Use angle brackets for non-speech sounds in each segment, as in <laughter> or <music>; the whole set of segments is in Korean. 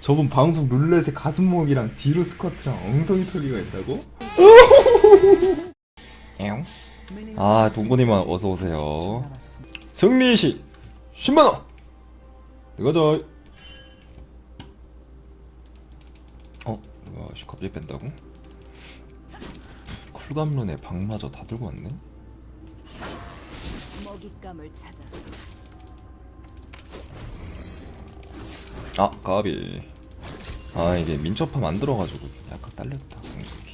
저번 방송 룰렛에 가슴목이랑 뒤로 스쿼트랑 엉덩이 털기가 있다고? 아 동건이만 어서 오세요. 승리시 10만 원. 이거죠. 어, 뭐야, 씨, 갑자기 뺀다고? 쿨감론에 방마저 다 들고 왔네. 먹잇감을 찾았어. 아, 까비. 아, 이게 민첩함 안 들어가지고 약간 딸렸다. 공격이.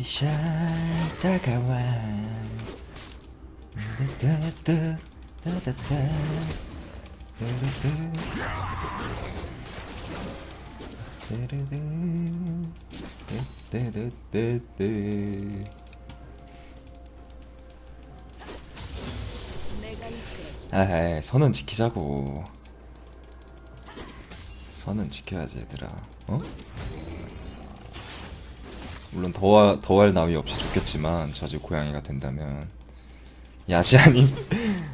Shy, 다가와. 따따따, 따따따, 따따따. 따따따따따. 내가 이끌어줘. 에이 선은 지키자고. 선은 지켜야지 얘들아. 어? 물론 더할, 더할 나위 없이 좋겠지만 저 집 고양이가 된다면. 야시아님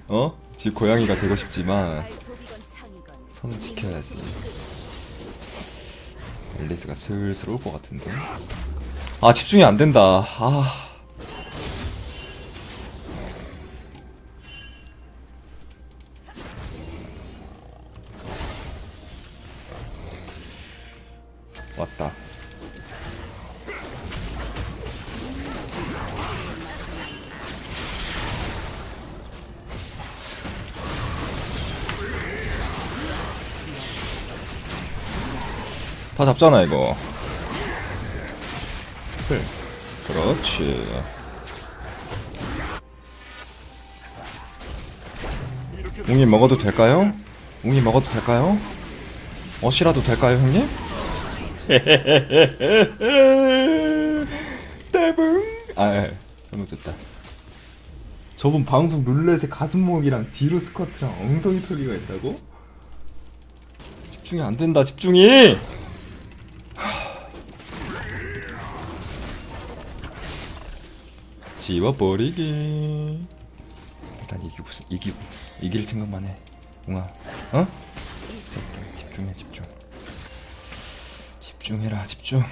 어? 집 고양이가 되고 싶지만 선은 지켜야지. 앨리스가 슬슬 올 것 같은데? 아 집중이 안 된다. 아 다 잡잖아 이거 그래 그렇지 웅이 먹어도 될까요? 웅이 먹어도 될까요? 어시라도 될까요 형님? <laughs> 따봉 아 예. 잘못됐다 저번 방송 룰렛에 가슴목이랑 뒤로 스쿼트랑 엉덩이 털기가 있다고? 집중이 안 된다 집중이 지워버리기. 일단 이기고 이기고. 이길 생각만 해. 웅아. 어? 집중해 집중. 집중해라 집중.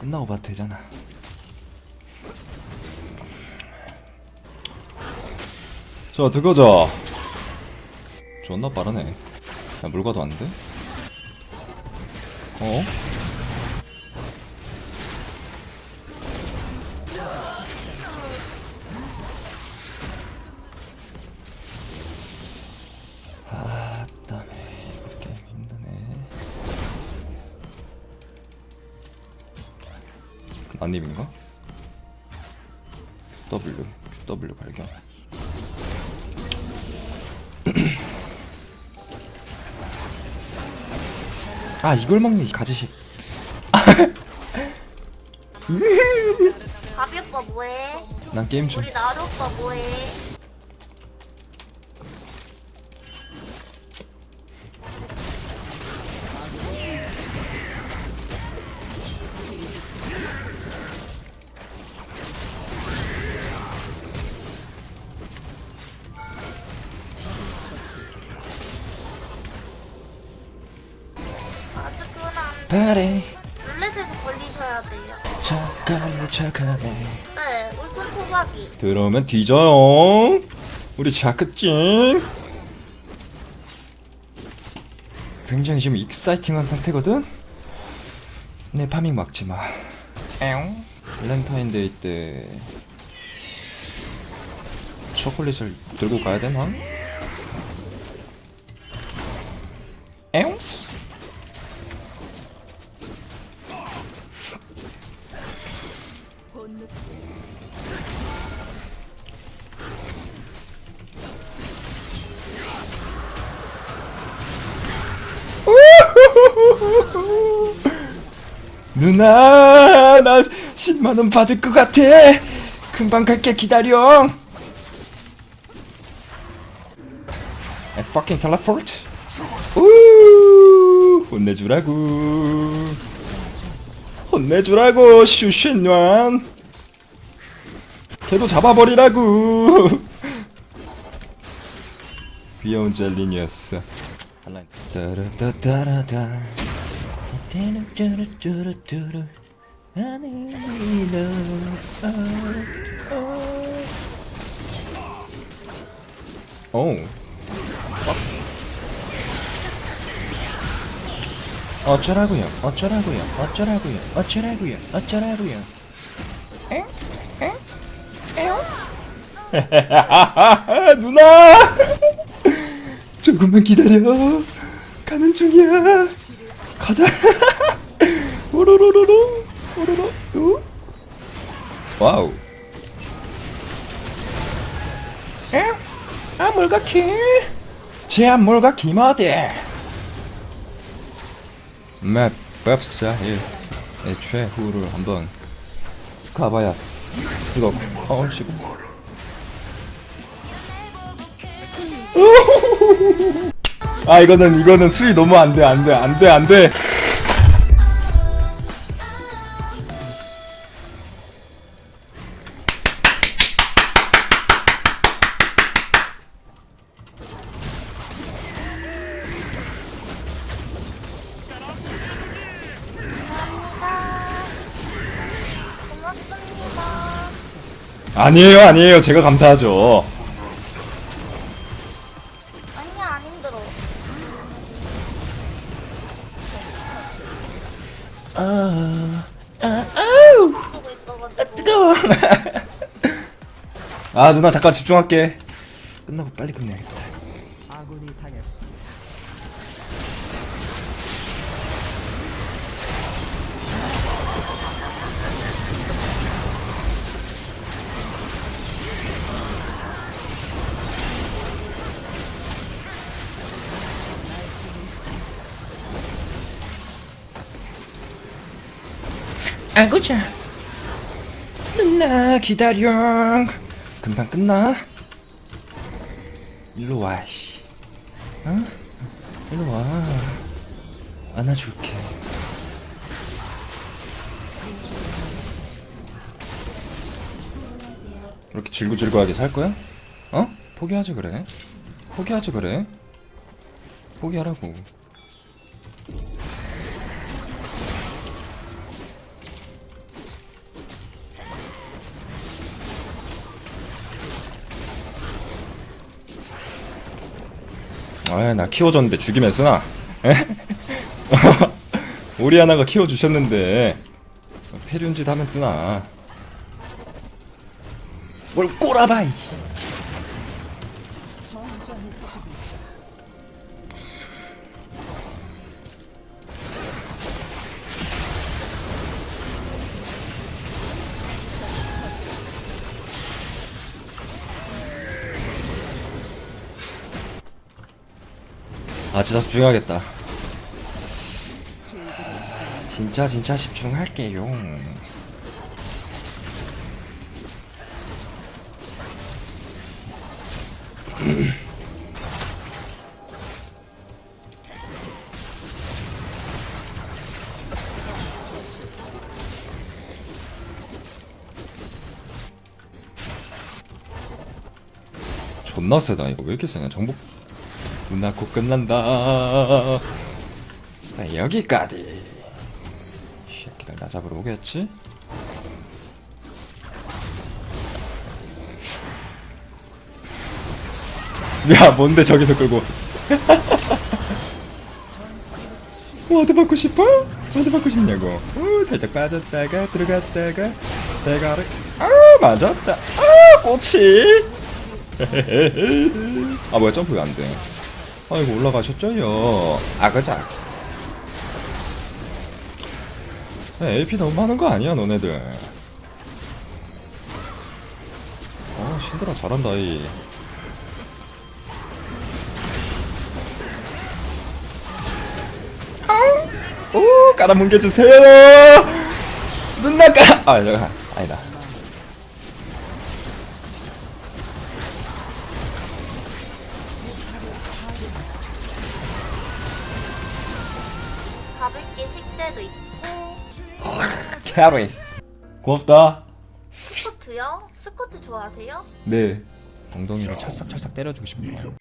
끝나고 봐도 되잖아. 자 들어가자. 존나 빠르네. 야 물과도 안 돼? 어? 안님인가? W, W 발견. <clears throat> 아 이걸 먹니 이 가지식. <laughs> 가비 오빠 뭐해? 난 게임 중. 우리 나루 오빠 뭐해? 아주 돼요. 착하네 착하네. 네, 울산 토박이. 들어오면 뒤져요. 우리 자크찡. 굉장히 지금 익사이팅한 상태거든. 내 파밍 막지 마. 에옹. 발렌타인데이 때 초콜릿을 들고 가야 되나? 에옹. 본 누나 나 10만원 받을 것 같아. 금방 갈게 기다려. I fucking teleport. 우 혼내주라고. 혼내주라고 슈쉔완 걔도 잡아버리라고. <laughs> 귀여운 젤리니였어 한라인 따라따따라따 뚜루뚜루뚜루뚜루 너 오. 어쩌라고요? 어쩌라고요? 어쩌라고요? 어쩌라고요? 어쩌라고요? <laughs> 누나! <laughs> 조금만 기다려. 가는 중이야. 가자. <laughs> 오로로로로. 오로로. 우. 와우. 에? 아 물가키. 제 아물가키 어디? 맵 웹사일 최후를 한번 가봐야 쓰고 어울시고 <laughs> <laughs> 아 이거는 이거는 수위 너무 안 돼 안 돼 안 돼 안돼 고맙습니다. 아니에요 아니에요 제가 감사하죠 보고 있어가지고. 뜨거워 <laughs> 아 누나 잠깐 집중할게 끝나고 빨리 끝내야겠다 아고자 누나 기다려 금방 끝나 일로 와 씨. 어? 일로 와 안아줄게 이렇게 질구질구하게 살 거야? 어? 포기하지 그래 포기하지 그래 포기하라고 아나 키워줬는데 죽이면 쓰나? 에? <laughs> 우리 하나가 키워주셨는데 페륜짓 하면 쓰나? 뭘 꼬라봐 이 아 진짜 집중해야겠다. 진짜 진짜 집중할게요. <clears throat> 존나 세다 이거. 왜 이렇게 세냐? 정복 누나 곧 끝난다. 나 여기까지. 이 새끼들 나 잡으러 오겠지? 야 뭔데 저기서 끌고 와드 <laughs> 받고 싶어? 와드 받고 싶냐고. 우, 살짝 빠졌다가 들어갔다가 대가를 아 맞았다. 아 꼬치! <laughs> 아 뭐야 점프 왜 안돼 아이고 올라가셨죠요? 아그자 AP 너무 많은 거 아니야 너네들? 아 신드라 잘한다 이. 오 깔아뭉개주세요! 눈나 깔아 아 아니다 400개 식대도 있고. 캐리 고맙다 스쿼트요? 스쿼트 좋아하세요? 네 엉덩이를 찰싹찰싹 때려주고 싶네요